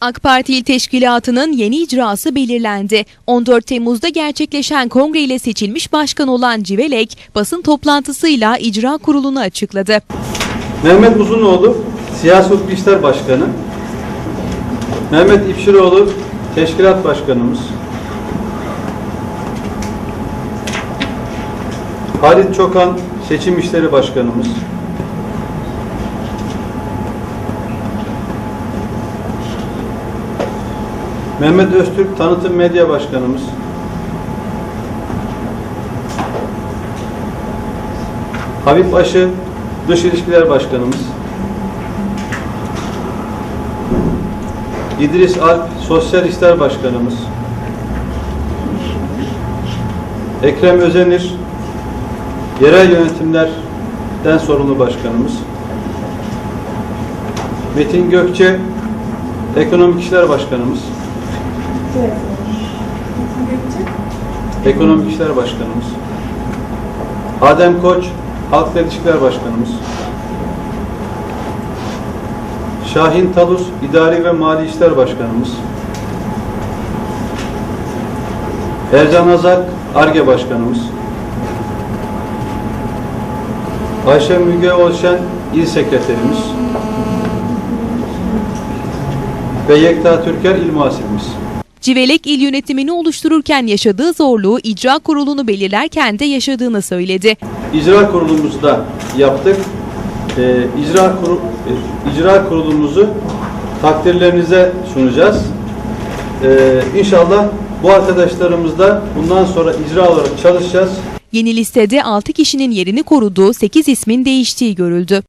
AK Parti İl Teşkilatı'nın yeni icrası belirlendi. 14 Temmuz'da gerçekleşen kongre ile seçilmiş başkan olan Civelek, basın toplantısıyla icra kurulunu açıkladı. Mehmet Uzunoğlu Siyasi Hukuk İşler Başkanı. Mehmet İpşiroğlu Teşkilat Başkanımız. Halit Çokan Seçim İşleri Başkanımız. Mehmet Öztürk Tanıtım Medya Başkanımız. Habib Aşı Dış İlişkiler Başkanımız. İdris Alp Sosyal İşler Başkanımız. Ekrem Özenir Yerel Yönetimlerden sorumlu başkanımız. Metin Gökçe Ekonomik İşler Başkanımız. Ekonomik İşler Başkanımız. Adem Koç Halkla İlişkiler Başkanımız. Şahin Talus İdari ve Mali İşler Başkanımız. Ercan Azak ARGE Başkanımız. Ayşe Müge Olşen İl Sekreterimiz. Ve Yekta Türker İl Muhasibimiz. Civelek il yönetimini oluştururken yaşadığı zorluğu icra kurulunu belirlerken de yaşadığını söyledi. İcra kurulumuzda yaptık. Ee, icra, kuru, e, icra kurulumuzu takdirlerinize sunacağız. Ee, inşallah bu arkadaşlarımızla bundan sonra icra olarak çalışacağız. Yeni listede 6 kişinin yerini koruduğu 8 ismin değiştiği görüldü.